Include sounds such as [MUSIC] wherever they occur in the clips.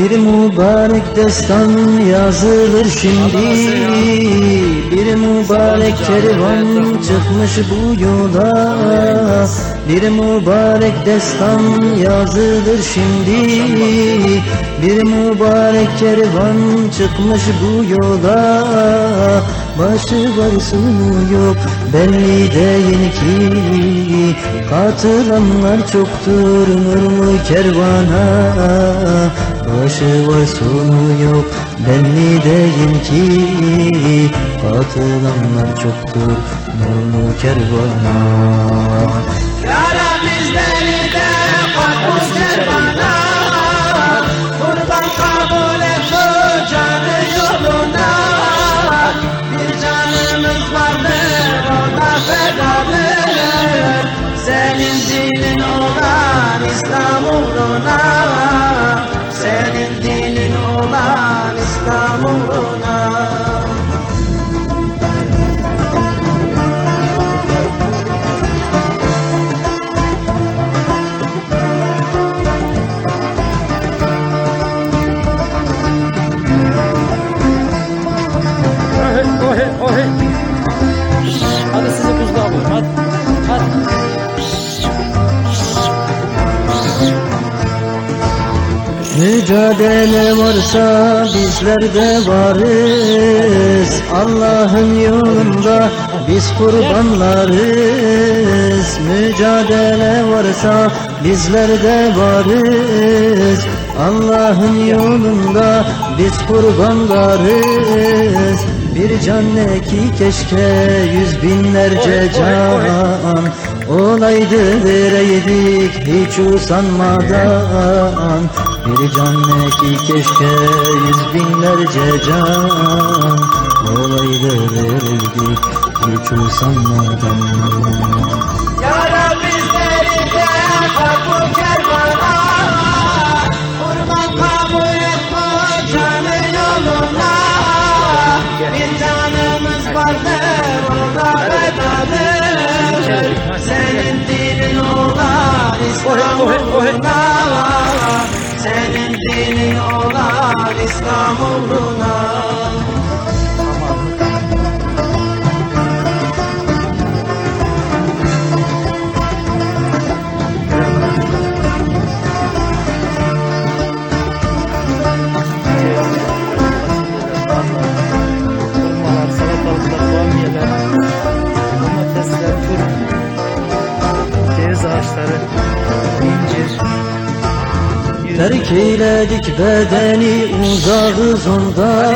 Bir mübarek destan yazılır şimdi. Bir mübarek kervan çıkmış bu yola. Bir mübarek destan yazılır şimdi. Bir mübarek kervan çıkmış bu yola. Başı var sonu yok belli değil ki. Katılanlar çoktur nurlu kervana Başı var sonu yok. Belli değil ki Katılanlar çoktur nurlu kervana Mücadele varsa bizler de varız. Allah'ın yolunda biz kurbanlarız. Mücadele varsa bizler de varız. Allah'ın yolunda biz kurbanlarız Bir can ne ki keşke yüz binlerce can. Olaydı vereydik hiç usanmadan. Bir can ne ki keşke yüz binlerce can. Olaydı vereydik hiç usanmadan Bir canımız vardır o da bedadır Senin dinin olan uğruna Senin dinin olan İslam Terk eyledik bedeni uzağız ondan.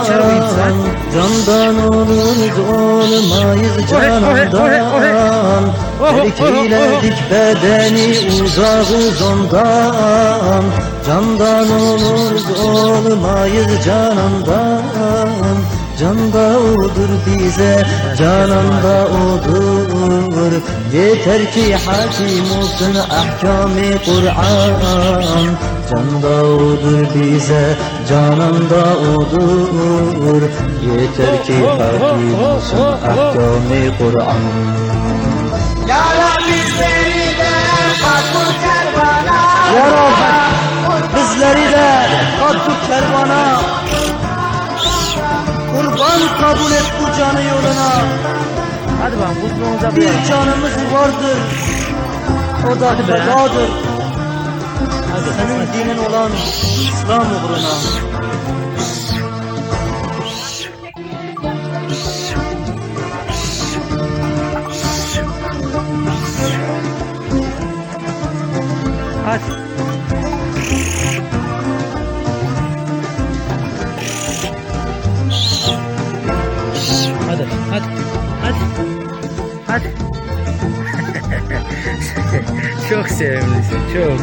Candan oluruz olmayız Oho, Terk eyledik bedeni uzağız ondan. Candan oluruz olmayız canandan Can da odur bize, canan da odur. Yeter ki hakim olsun ahkami Kur'an. Can da odur bize, canan da odur. Yeter ki hakim olsun ahkami Kur'an. Yara bizleri de kapı kervana Ya Rabbi, bizleri de kattık kervana Kurban kabul et bu canı yoluna. Hadi bakalım buzluğumuza Bir canımız vardır. O da fedadır. Senin dinin olan İslam uğruna hadi. [LAUGHS] çok sevimlisin, çok.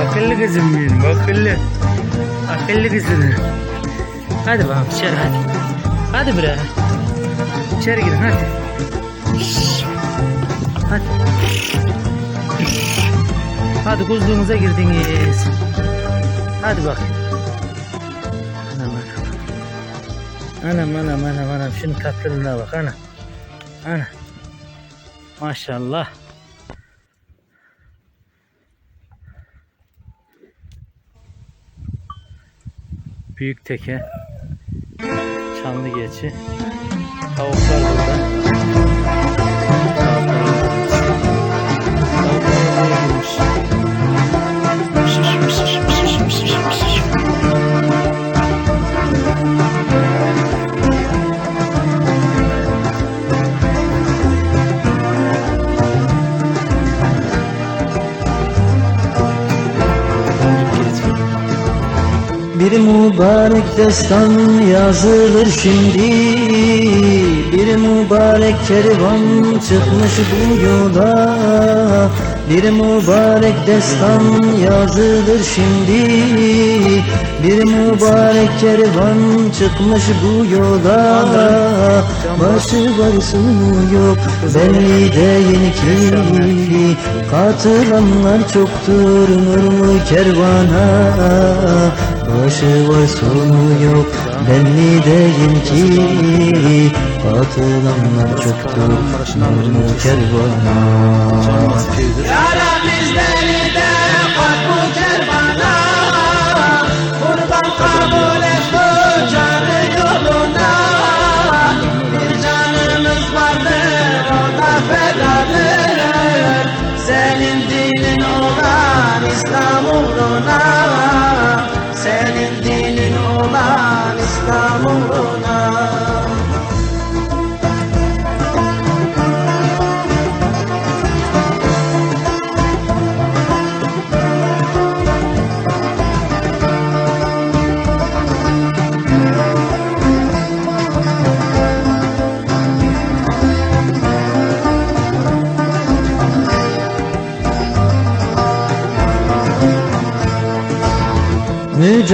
Akıllı kızım benim, akıllı. Akıllı kızım. Hadi bakalım içeri hadi. Hadi bre. İçeri girin hadi. Hadi. Hadi kuzluğumuza girdiniz. Hadi bak. Anam anam. Anam anam anam anam. Şunun tatlılığına bak ana. Ana. Maşallah. Büyük teke. Çanlı geçi. Tavuklar Bir mübarek destan yazılır şimdi. Bir mübarek kervan çıkmış bu yola Bir mübarek destan yazılır şimdi. Bir mübarek kervan çıkmış bu yola. Başı var sonu yok belli değil ki Katılanlar çoktur nurlu kervana. Başı var sonu yok belli değil ki Katılanlar çoktur nurlu kervana Yara bizleri de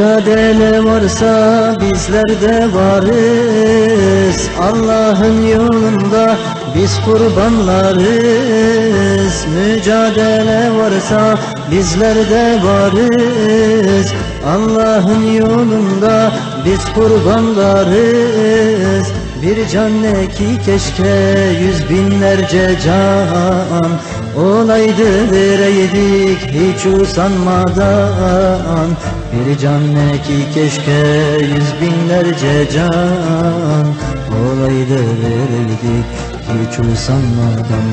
Mücadele varsa bizler de varız. Allah'ın yolunda biz kurbanlarız. Mücadele varsa bizler de varız. Allah'ın yolunda biz kurbanlarız Bir can ne ki keşke yüz binlerce can. Olaydı vereydik hiç usanmadan. Bir can ne ki keşke yüz binlerce can. Olaydı vereydik hiç usanmadan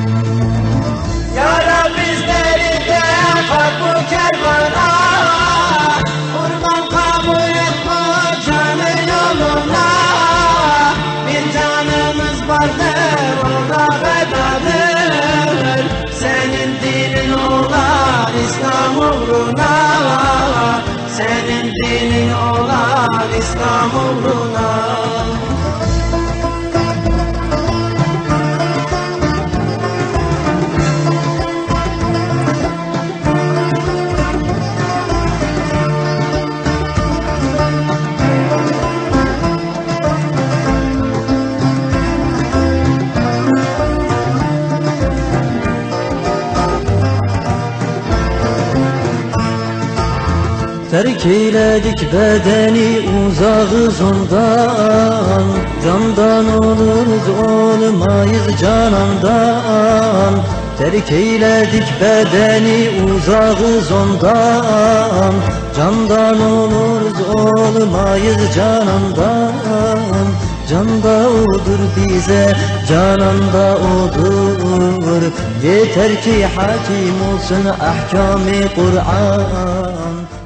Terk eyledik bedeni uzağız ondan Candan oluruz olmayız canandan. Terk eyledik bedeni uzağız ondan Candan oluruz olmayız canandan. Can da odur bize, canan da odur. Yeter ki hakim olsun ahkami Kur'an